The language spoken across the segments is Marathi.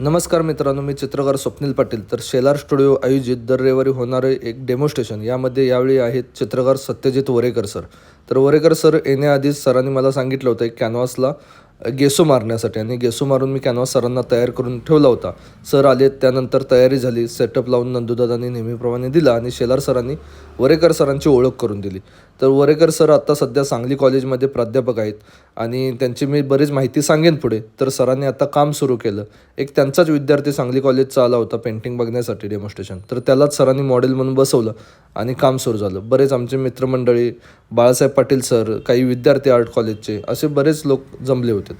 नमस्कार मित्रांनो मी चित्रकार स्वप्नील पाटील. तर शेलार स्टुडिओ आयोजित दर रविवारी होणारे एक डेमोस्ट्रेशन यामध्ये यावेळी आहेत चित्रकार सत्यजित वरेकर सर तर वरेकर सर येण्याआधीच सरांनी मला सांगितलं होतं एक कॅनव्हासला गेसो मारण्यासाठी. आणि गेसो मारून मी कॅनव्हास सरांना तयार करून ठेवला होता. सर आले त्यानंतर तयारी झाली सेटअप लावून नंदुदादांनी नेहमीप्रमाणे दिला आणि शेलार सरांनी वरेकर सरांची ओळख करून दिली. तर वरेकर सर आत्ता सध्या सांगली कॉलेजमध्ये प्राध्यापक आहेत. आणि त्यांची मी बरीच माहिती सांगेन पुढे. तर सरांनी आता काम सुरू केलं. एक त्यांचाच विद्यार्थी सांगली कॉलेजचा आला होता पेंटिंग बघण्यासाठी डेमॉन्स्ट्रेशन तर त्यालाच सरांनी मॉडेल म्हणून बसवलं आणि काम सुरू झालं. बरेच आमचे मित्रमंडळी बाळासाहेब पाटील सर काही विद्यार्थी आर्ट कॉलेजचे असे बरेच लोक जमले होते.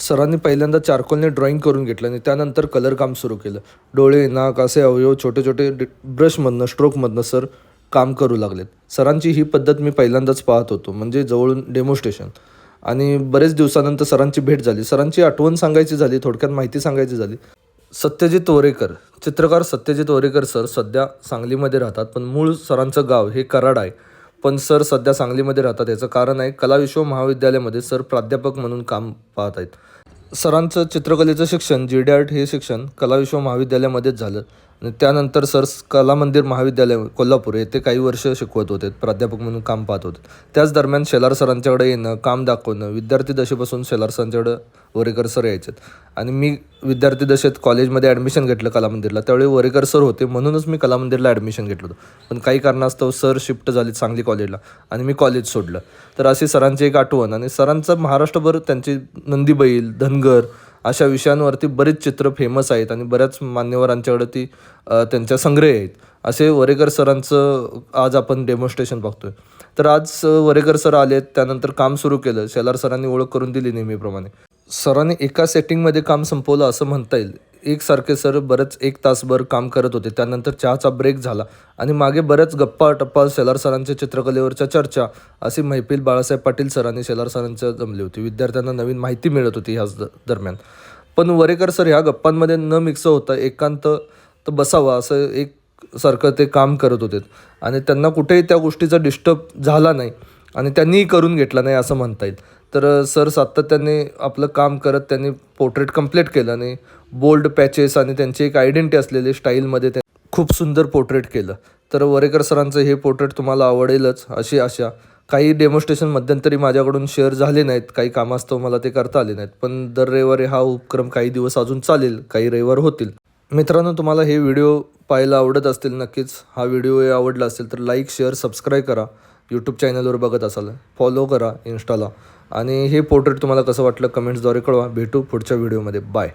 सरांनी पहिल्यांदा चारकोलने ड्रॉइंग करून घेतलं आणि त्यानंतर कलर काम सुरू केलं. डोळे नाक असे अवयव छोटे छोटे ब्रशमधनं स्ट्रोकमधनं सर काम करू लागलेत. सरांची ही पद्धत मी पहिल्यांदाच पाहत होतो म्हणजे जवळून डेमोस्ट्रेशन आणि बरेच दिवसानंतर सरांची भेट झाली. सरांची आठवण सांगायची झाली थोडक्यात माहिती सांगायची झाली. सत्यजित वरेकर चित्रकार सत्यजित वरेकर सर सध्या सांगलीमध्ये राहतात पण मूळ सरांचं गाव हे कराड आहे. पण सर सध्या सांगलीमध्ये राहतात याचं कारण आहे कला विश्व महाविद्यालयामध्ये सर प्राध्यापक म्हणून काम पाहत आहेत. सरांचं चित्रकलेचं शिक्षण जी डी आर्ट हे शिक्षण कला विश्व महाविद्यालयामध्येच झालं. त्यानंतर सर कला मंदिर महाविद्यालय कोल्हापूर येथे काही वर्ष शिकवत होते प्राध्यापक म्हणून काम पाहत होते. त्याच दरम्यान शेलार सरांच्याकडे येणं काम दाखवणं विद्यार्थी दशेपासून शेलार सरांच्याकडं वरेकर सर यायचेत आणि मी विद्यार्थी दशेत कॉलेजमध्ये ॲडमिशन घेतलं कला मंदिरला त्यावेळी वरेकर सर होते म्हणूनच मी कला मंदिरला ॲडमिशन घेतलं होतं. पण काही कारणास्तव सर शिफ्ट झाली चांगली कॉलेजला आणि मी कॉलेज सोडलं. तर अशी सरांची एक आठवण आणि सरांचं महाराष्ट्रभर त्यांची नंदीबैल धनगर अशा विषयांवरती बरीच चित्र फेमस आहेत आणि बऱ्याच मान्यवरांच्याकडे ती त्यांच्या संग्रह आहेत. असे वरेकर सरांचं आज आपण डेमॉन्स्ट्रेशन बघतोय. तर आज वरेकर सर आले त्यानंतर काम सुरू केलं. शेलार सरांनी ओळख करून दिली नेहमीप्रमाणे. सरांनी एका सेटिंगमध्ये काम संपवलं असं म्हणता येईल. एकसारखे सर बरेच एक तासभर काम करत होते. त्यानंतर चहाचा ब्रेक झाला. आणि मागे बऱ्याच गप्पा टप्पा शेलार सरांच्या चित्रकलेवरच्या चर्चा अशी मैफिल बाळासाहेब पाटील सरांनी शेलार सरांच्या जमली होती. विद्यार्थ्यांना नवीन माहिती मिळत होती ह्याच द- दरम्यान. पण वरेकर सर ह्या गप्पांमध्ये न मिक्स होता एकांत तर बसावं असं एक सारखं ते काम करत होते. आणि त्यांना कुठेही त्या गोष्टीचा डिस्टर्ब झाला नाही. आणि त्यांनीही करून घेतला नाही असं म्हणता येईल. तर सर सातत्याने आपलं काम करत त्यांनी पोर्ट्रेट कंप्लीट केलं आणि बोल्ड पॅचेस आणि त्यांची एक आयडेंटिटी असलेली स्टाईलमध्ये ते खूप सुंदर पोर्ट्रेट केलं. तर वरेकर सरांचं हे पोर्ट्रेट तुम्हाला आवडेलच अशी आशा. काही डेमॉन्स्ट्रेशन मध्यंतरी माझ्याकडून शेअर झाले नाहीत काही कामास्तव मला ते करता आले नाहीत. पण दर रविवारी हा उपक्रम काही दिवस अजून चालेल काही रविवार होतील. मित्रांनो तुम्हाला हे व्हिडिओ पाहायला आवडत असतील नक्कीच हा व्हिडिओ आवडला असेल तर लाईक शेअर सबस्क्राईब करा. यूट्यूब चॅनलवर बघत असाल फॉलो करा इन्स्टाला आणि हे पोर्ट्रेट तुम्हाला कसं वाटलं कमेंट्सद्वारे कळवा. भेटू पुढच्या व्हिडिओमध्ये बाय